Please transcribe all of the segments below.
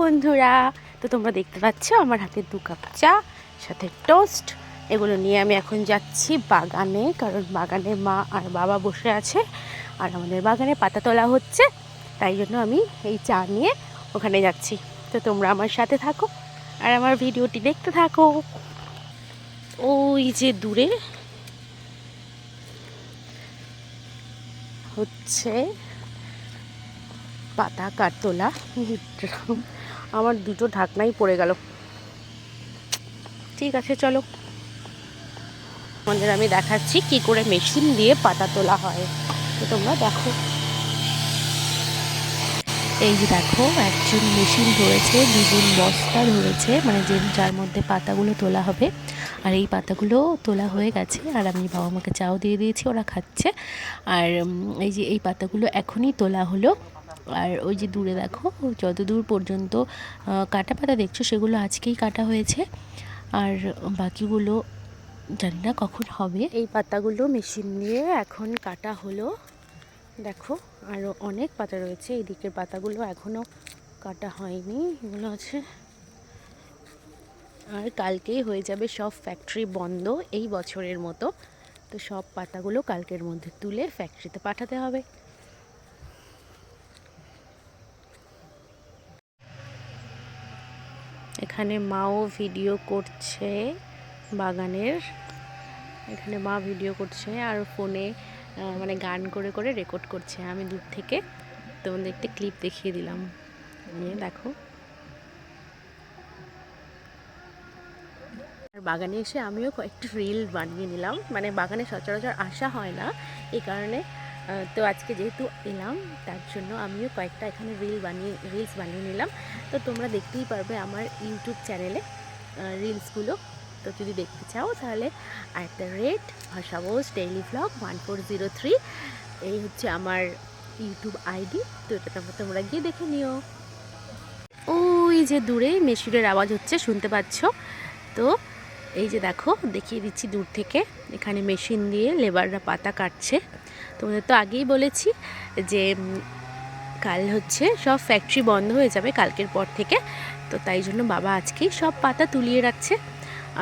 বন্ধুরা, তো তোমরা দেখতে পাচ্ছ আমার হাতে দু কাপ চা, সাথে টোস্ট এগুলো নিয়ে আমি এখন যাচ্ছি বাগানে, কারণ বাগানে মা আর বাবা বসে আছে, আর আমাদের বাগানে পাতা তোলা হচ্ছে। তাই জন্য আমি এই চা নিয়ে ওখানে যাচ্ছি। তো তোমরা আমার সাথে থাকো, আর আমার ভিডিওটি দেখতে থাকো। ওই যে দূরে হচ্ছে পাতা কাঠতোলা আমার দুটো ঢাকনাই পড়ে গেল। ঠিক আছে, চলো। তোমাদের আমি দেখাচ্ছি কি করে মেশিন দিয়ে পাতা তোলা হয়। তো তোমরা দেখো। এই যে দেখো, একজন মেশিন ধরেছে, দুজন বস্তা ধরেছে মানে যে যার মধ্যে পাতাগুলো তোলা হবে। আর এই পাতাগুলো তোলা হয়ে গেছে, আর আমি বাবা মাকে চাও দিয়ে দিয়েছি, ওরা খাচ্ছে। আর এই যে এই পাতাগুলো এখনই তোলা হলো। আর ওই যে দূরে দেখো যত দূর পর্যন্ত কাটা পাতা দেখছ, সেগুলো আজকেই কাটা হয়েছে। আর বাকিগুলো জানি না কখন হবে। এই পাতাগুলো মেশিন দিয়ে এখন কাটা হলো। দেখো আরও অনেক পাতা রয়েছে। এই দিকের পাতাগুলো এখনও কাটা হয়নি। এগুলো আছে আর কালকেই হয়ে যাবে সব ফ্যাক্টরি বন্ধ এই বছরের মতো। তো সব পাতাগুলো কালকের মধ্যে তুলে ফ্যাক্টরিতে পাঠাতে হবে। এখানে মাও ভিডিও করছে বাগানের। এখানে মা ভিডিও করছে আর ফোনে মানে গান করে করে রেকর্ড করছে। আমি দূর থেকে তোমাদের একটা ক্লিপ দেখিয়ে দিলাম। নিয়ে দেখো। আর বাগানে এসে আমিও কয়েকটি রিল বানিয়ে নিলাম। মানে বাগানে সচরাচর আসা হয় না। এই কারণে তো আজকে যেহেতু এলাম, তার জন্য আমিও কয়েকটা এখানে রিল বানিয়ে রিলস বানিয়ে নিলাম। তো তোমরা দেখতেই পারবে আমার ইউটিউব চ্যানেলে রিলসগুলো তো যদি দেখতে চাও তাহলে at the rate ভাষাবোস daily vlog one four zero three এই হচ্ছে আমার ইউটিউব আইডি তো এটা তোমরা গিয়ে দেখে নিও। ওই যে দূরে মেশিনের আওয়াজ হচ্ছে, শুনতে পাচ্ছ? তো এই যে দেখো, দেখিয়ে দিচ্ছি দূর থেকে। এখানে মেশিন দিয়ে লেবাররা পাতা কাটছে। তোমাদের তো আগেই বলেছি যে কাল হচ্ছে সব ফ্যাক্টরি বন্ধ হয়ে যাবে কালকের পর থেকে। তো তাই জন্য বাবা আজকেই সব পাতা তুলিয়ে রাখছে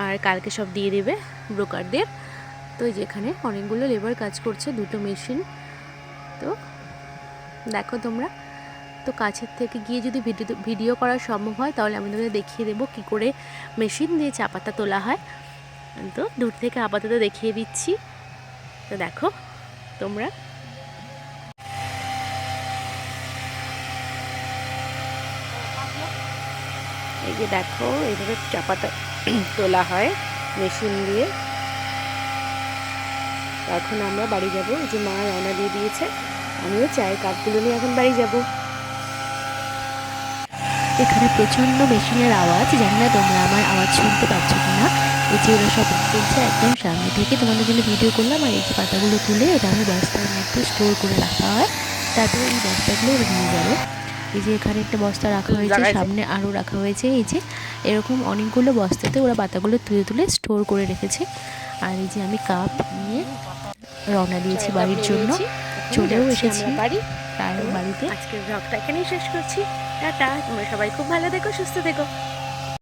আর কালকে সব দিয়ে দেবে ব্রোকারদের তো এই যে অনেকগুলো লেবার কাজ করছে, দুটো মেশিন তো দেখো তোমরা, তো কাছের থেকে গিয়ে যদি ভিডিও ভিডিও করা সম্ভব হয়, তাহলে আমি তোমাদের দেখিয়ে দেবো কী করে মেশিন দিয়ে চা পাতা তোলা হয়। তো দূর থেকে আপাতত দেখিয়ে দিচ্ছি। তো দেখো তোমরা? এই যে দেখো, এইভাবে চা পাতা তোলা হয় মেশিন দিয়ে। এখন আমরা বাড়ি যাব। এই যে মা রওনা দিয়ে দিয়েছে। আমিও চায়ের কাপগুলো নিয়ে এখন বাড়ি যাব। এখানে প্রচণ্ড মেশিনের আওয়াজ। জানি না তোমরা আমার আওয়াজ শুনতে পাচ্ছ কিনা। এই যে ওরা সব চলছে একদম সামনে থেকে তোমাদের জন্য ভিডিও করলাম। আর এই যে পাতাগুলো তুলে এটা আমি বস্তার মধ্যে স্টোর করে রাখা হয়। তারপরে এই বস্তাগুলো ওরা নিয়ে যাবে। এই যে এখানে একটা বস্তা রাখা হয়েছে সামনে আরও রাখা হয়েছে। এই যে এরকম অনেকগুলো বস্তাতে ওরা পাতাগুলো তুলে তুলে স্টোর করে রেখেছে। আর এই যে আমি কাপ নিয়ে রওনা দিয়েছি বাড়ির জন্য। চলেও এসেছি। বাড়ি। তার বাড়িতে। আজকের ব্লগটা এখানেই শেষ করছি। টাটা তোমরা সবাই খুব ভালো দেখো সুস্থ থেকো।